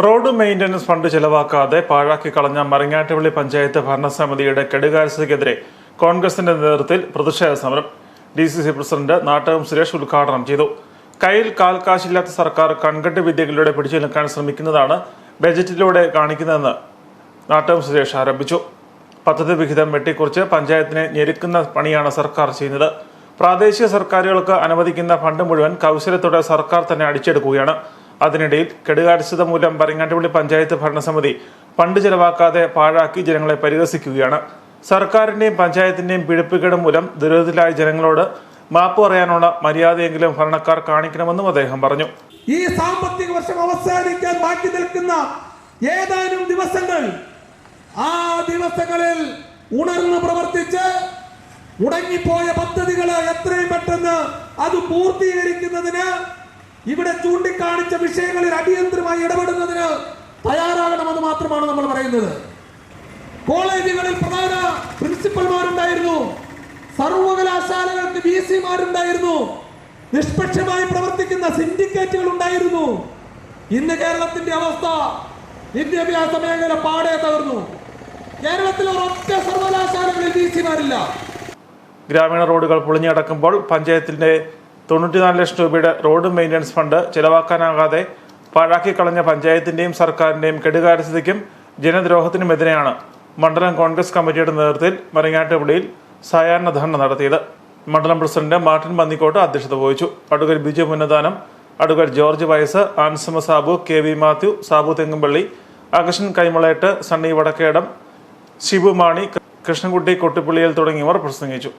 Road maintenance fund ചെലവാക്കാതെ പാഴാക്കി കളഞ്ഞ മറിങ്ങാട്ടുപള്ളി പഞ്ചായത്ത് ഭരണസമിതിയുടെ കെടുകാര്യസ്ഥതയ്ക്കെതിരെ കോൺഗ്രസിന്റെ നേതൃത്വത്തിൽ പ്രതിഷേധ സമരം. D C C president Nattakam Suresh ഉദ്ഘാടനം ചെയ്തു. കയ്യിൽ കാൽക്കാശില്ലാത്ത സർക്കാർ കൺകെട്ട് വിദ്യകളിലൂടെ പിടിച്ചു നിൽക്കാൻ ശ്രമിക്കുന്നതാണ് ബജറ്റിലൂടെ കാണിക്കുന്നതെന്ന് നാട്ടകം സുരേഷ് ആരംഭിച്ചു പദ്ധതി വിഹിതം വെട്ടിക്കുറിച്ച് പഞ്ചായത്തിനെ ഞെരുക്കുന്ന പണിയാണ് സർക്കാർ ചെയ്യുന്നത്. പ്രാദേശിക സർക്കാരുകൾക്ക് അനുവദിക്കുന്ന ഫണ്ട് മുഴുവൻ കൗശലത്തോടെ സർക്കാർ തന്നെ അടിച്ചെടുക്കുകയാണ്. അതിനിടയിൽ കെടുകാര്യസ്ഥത മൂലം പരങ്ങാട്ടുപള്ളി പഞ്ചായത്ത് ഭരണസമിതി പണ്ട് ചെലവാക്കാതെ പാഴാക്കി ജനങ്ങളെ പരിഹസിക്കുകയാണ്. സർക്കാരിന്റെയും പഞ്ചായത്തിന്റെയും പിഴപ്പുകേട് മൂലം ദുരിതത്തിലായ ജനങ്ങളോട് മാപ്പ് പറയാനുള്ള മര്യാദയെങ്കിലും ഭരണക്കാർ കാണിക്കണമെന്നും അദ്ദേഹം പറഞ്ഞു. ഈ സാമ്പത്തിക വർഷം അവസാനിക്കാൻ ബാക്കി നിൽക്കുന്ന ഏതാനും ദിവസങ്ങൾ ആ ദിവസങ്ങളിൽ ഉണർന്ന് പ്രവർത്തിച്ച് മുടങ്ങിപ്പോയ പദ്ധതികൾ എത്രയും പെട്ടെന്ന് അത് പൂർത്തീകരിക്കുന്നതിന് ഇവിടെ ചൂണ്ടിക്കാണിച്ച വിഷയങ്ങളിൽ അടിയന്തരമായി ഇടപെടുന്നതിന് തയ്യാറാകണമെന്ന് മാത്രമാണ് നമ്മൾ പറയുന്നത്. കോളേജുകളിൽ പ്രധാന പ്രിൻസിപ്പൽമാരുണ്ടായിരുന്നു. സർവകലാശാലകൾക്ക് വി സിമാരുണ്ടായിരുന്നു നിഷ്പക്ഷമായി പ്രവർത്തിക്കുന്ന സിൻഡിക്കേറ്റുകൾ ഉണ്ടായിരുന്നു. ഇന്ന് കേരളത്തിന്റെ അവസ്ഥ വിദ്യാഭ്യാസ മേഖല പാടെ തകർന്നു. കേരളത്തിൽ ഒരൊറ്റ സർവകലാശാലകളിൽ വി സിമാരില്ല ഗ്രാമീണ റോഡുകൾ പൊളിഞ്ഞടക്കുമ്പോൾ പഞ്ചായത്തിന്റെ തൊണ്ണൂറ്റിനാല് ലക്ഷം രൂപയുടെ റോഡ് മെയിന്റനൻസ് ഫണ്ട് ചെലവാക്കാനാകാതെ പാഴാക്കി കളഞ്ഞ പഞ്ചായത്തിന്റെയും സർക്കാരിന്റെയും കെടുകാര്യസ്ഥതയ്ക്കും ജനദ്രോഹത്തിനുമെതിരെയാണ് മണ്ഡലം കോൺഗ്രസ് കമ്മിറ്റിയുടെ നേതൃത്വത്തിൽ മരങ്ങാട്ടുപള്ളിയിൽ സായാഹ്ന ധർണ നടത്തിയത്. മണ്ഡലം പ്രസിഡന്റ് മാർട്ടിൻ പന്നിക്കോട്ട് അധ്യക്ഷത വഹിച്ചു. Advocate Biju Munnadanam advocate George വയസ് Ansamma Sabu K V Mathew Sabu Thengumpally അകഷൻ കൈമളേട്ട് സണ്ണി വടക്കേടം ശിവുമാണി കൃഷ്ണൻകുട്ടി കൊട്ടിപ്പള്ളിയിൽ തുടങ്ങിയവർ പ്രസംഗിച്ചു.